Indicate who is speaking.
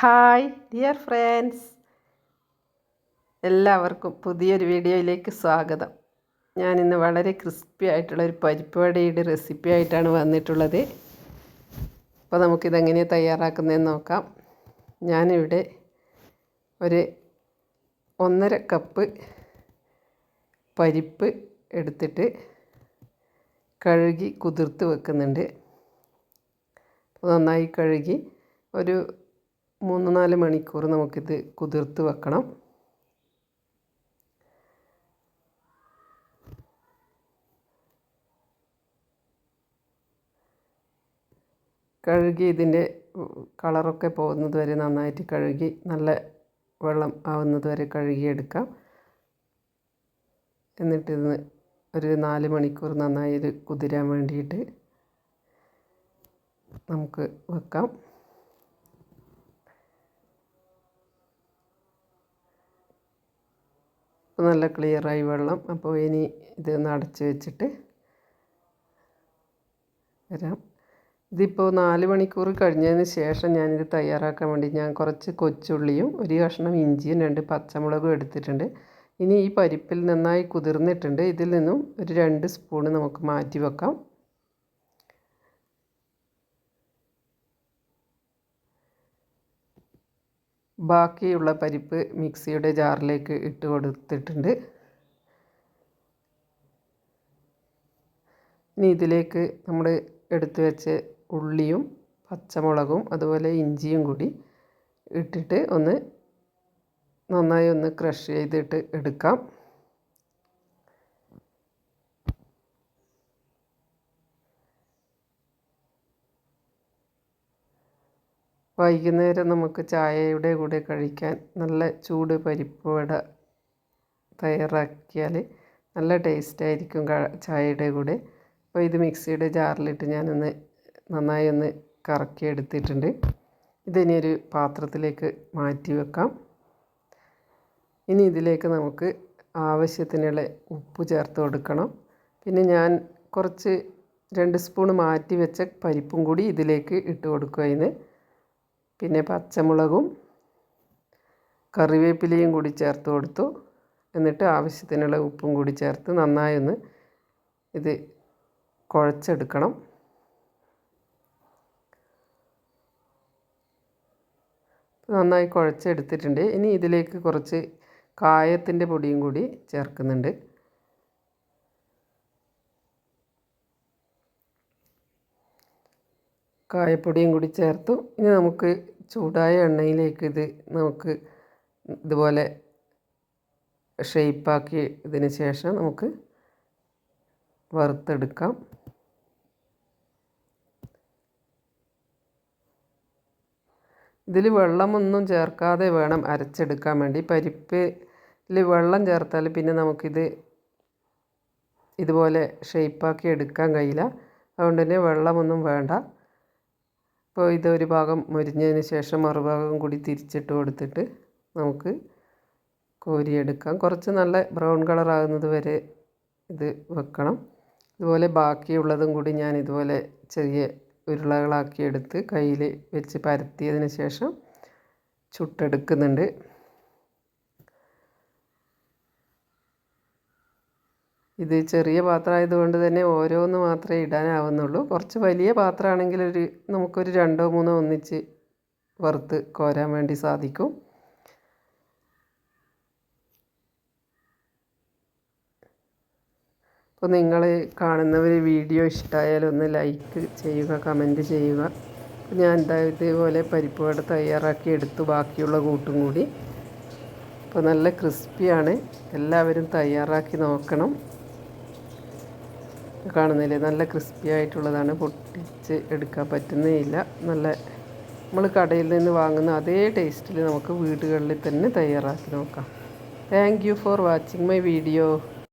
Speaker 1: Hi dear friends എല്ലാവർക്കും പുതിയൊരു വീഡിയോയിലേക്ക് സ്വാഗതം. ഞാനിന്ന് വളരെ ക്രിസ്പി ആയിട്ടുള്ള ഒരു പരിപ്പ് വടയുടെ റെസിപ്പി ആയിട്ടാണ് വന്നിട്ടുള്ളത്. അപ്പോൾ നമുക്കിതെങ്ങനെയാണ് തയ്യാറാക്കുന്നതെന്ന് നോക്കാം. ഞാനിവിടെ ഒരു ഒന്നര കപ്പ് പരിപ്പ് എടുത്തിട്ട് കഴുകി കുതിർത്ത് വെക്കുന്നുണ്ട്. നന്നായി കഴുകി ഒരു മൂന്ന് നാല് മണിക്കൂർ നമുക്കിത് കുതിർത്ത് വെക്കണം. കഴുകി ഇതിന്റെ കളറൊക്കെ പോകുന്നത് വരെ നന്നായിട്ട് കഴുകി നല്ല വെള്ളം ആവുന്നത് വരെ കഴുകിയെടുക്കാം. എന്നിട്ടിത് ഒരു നാല് മണിക്കൂർ നന്നായി ഇത് കുതിരാൻ വേണ്ടിയിട്ട് നമുക്ക് വെക്കാം. നല്ല ക്ലിയറായി വെള്ളം. അപ്പോൾ ഇനി ഇത് അടച്ച് വെച്ചിട്ട് വരാം. ഇതിപ്പോൾ നാല് മണിക്കൂർ കഴിഞ്ഞതിന് ശേഷം ഞാനിത് തയ്യാറാക്കാൻ വേണ്ടി ഞാൻ കുറച്ച് കൊച്ചുള്ളിയും ഒരു കഷ്ണം ഇഞ്ചിയും രണ്ട് പച്ചമുളകും എടുത്തിട്ടുണ്ട്. ഇനി ഈ പരിപ്പിൽ നന്നായി കുതിർന്നിട്ടുണ്ട്. ഇതിൽ നിന്നും ഒരു രണ്ട് സ്പൂണ് നമുക്ക് മാറ്റി വെക്കാം. ബാക്കിയുള്ള പരിപ്പ് മിക്സിയുടെ ജാറിലേക്ക് ഇട്ട് കൊടുത്തിട്ടുണ്ട്. ഇനി ഇതിലേക്ക് നമ്മൾ എടുത്തു വെച്ച ഉള്ളിയും പച്ചമുളകും അതുപോലെ ഇഞ്ചിയും കൂടി ഇട്ടിട്ട് ഒന്ന് നന്നായി ഒന്ന് ക്രഷ് ചെയ്തിട്ട് എടുക്കാം. വൈകുന്നേരം നമുക്ക് ചായയുടെ കൂടെ കഴിക്കാൻ നല്ല ചൂട് പരിപ്പ് വട തയ്യാറാക്കിയാൽ നല്ല ടേസ്റ്റ് ആയിരിക്കും ചായയുടെ കൂടെ. അപ്പോൾ ഇത് മിക്സിയുടെ ജാറിലിട്ട് ഞാനൊന്ന് നന്നായി ഒന്ന് കറക്കി എടുത്തിട്ടുണ്ട്. ഇതിനി ഒരു പാത്രത്തിലേക്ക് മാറ്റി വെക്കാം. ഇനി ഇതിലേക്ക് നമുക്ക് ആവശ്യത്തിനുള്ള ഉപ്പ് ചേർത്ത് കൊടുക്കണം. പിന്നെ ഞാൻ കുറച്ച് രണ്ട് സ്പൂൺ മാറ്റി വെച്ച പരിപ്പും കൂടി ഇതിലേക്ക് ഇട്ട് കൊടുക്കുക പിന്നെ പച്ചമുളകും കറിവേപ്പിലയും കൂടി ചേർത്ത് കൊടുത്തു. എന്നിട്ട് ആവശ്യത്തിനുള്ള ഉപ്പും കൂടി ചേർത്ത് നന്നായി ഒന്ന് ഇത് കുഴച്ചെടുക്കണം. നന്നായി കുഴച്ചെടുത്തിട്ടുണ്ട്. ഇനി ഇതിലേക്ക് കുറച്ച് കായത്തിന്റെ പൊടിയും കൂടി ചേർക്കുന്നുണ്ട്. കായപ്പൊടിയും കൂടി ചേർത്തു. ഇനി നമുക്ക് ചൂടായ എണ്ണയിലേക്ക് ഇത് നമുക്ക് ഇതുപോലെ ഷെയ്പ്പാക്കി ഇതിന് ശേഷം നമുക്ക് വറുത്തെടുക്കാം. ഇതിൽ വെള്ളമൊന്നും ചേർക്കാതെ വേണം അരച്ചെടുക്കാൻ വേണ്ടി. പരിപ്പിൽ വെള്ളം ചേർത്താൽ പിന്നെ നമുക്കിത് ഇതുപോലെ ഷെയ്പ്പാക്കി എടുക്കാൻ കഴിയില്ല. അതുകൊണ്ട് തന്നെ വെള്ളമൊന്നും വേണ്ട. അപ്പോൾ ഇതൊരു ഭാഗം മുരിഞ്ഞതിന് ശേഷം മറുഭാഗം കൂടി തിരിച്ചിട്ട് കൊടുത്തിട്ട് നമുക്ക് കോരിയെടുക്കാം. കുറച്ച് നല്ല ബ്രൗൺ കളറാകുന്നത് വരെ ഇത് വെക്കണം. ഇതുപോലെ ബാക്കിയുള്ളതും കൂടി ഞാൻ ഇതുപോലെ ചെറിയ ഉരുളകളാക്കി എടുത്ത് കയ്യിൽ വെച്ച് പരത്തിയതിന് ശേഷം ചുട്ടെടുക്കുന്നുണ്ട്. ഇത് ചെറിയ പാത്രമായതുകൊണ്ട് തന്നെ ഓരോന്ന് മാത്രമേ ഇടാനാവുന്നുള്ളൂ. കുറച്ച് വലിയ പാത്രമാണെങ്കിൽ ഒരു നമുക്കൊരു രണ്ടോ മൂന്നോ ഒന്നിച്ച് വറുത്ത് കോരാൻ വേണ്ടി സാധിക്കും. അപ്പോൾ നിങ്ങൾ കാണുന്നവർ വീഡിയോ ഇഷ്ടമായാൽ ഒന്ന് ലൈക്ക് ചെയ്യുക കമന്റ് ചെയ്യുക. ഞാൻ എന്താ ഇതേപോലെ പരിപ്പ് വട തയ്യാറാക്കി എടുത്തു ബാക്കിയുള്ള കൂട്ടും കൂടി. അപ്പോൾ നല്ല ക്രിസ്പിയാണ്. എല്ലാവരും തയ്യാറാക്കി നോക്കണം. കാണുന്നില്ലേ? നല്ല ക്രിസ്പി ആയിട്ടുള്ളതാണ്. പൊട്ടിച്ച് എടുക്കാൻ പറ്റുന്നേയില്ല. നല്ല നമ്മൾ കടയിൽ നിന്ന് വാങ്ങുന്ന അതേ ടേസ്റ്റിൽ നമുക്ക് വീടുകളിൽ തന്നെ തയ്യാറാക്കി നോക്കാം. Thank you for watching my video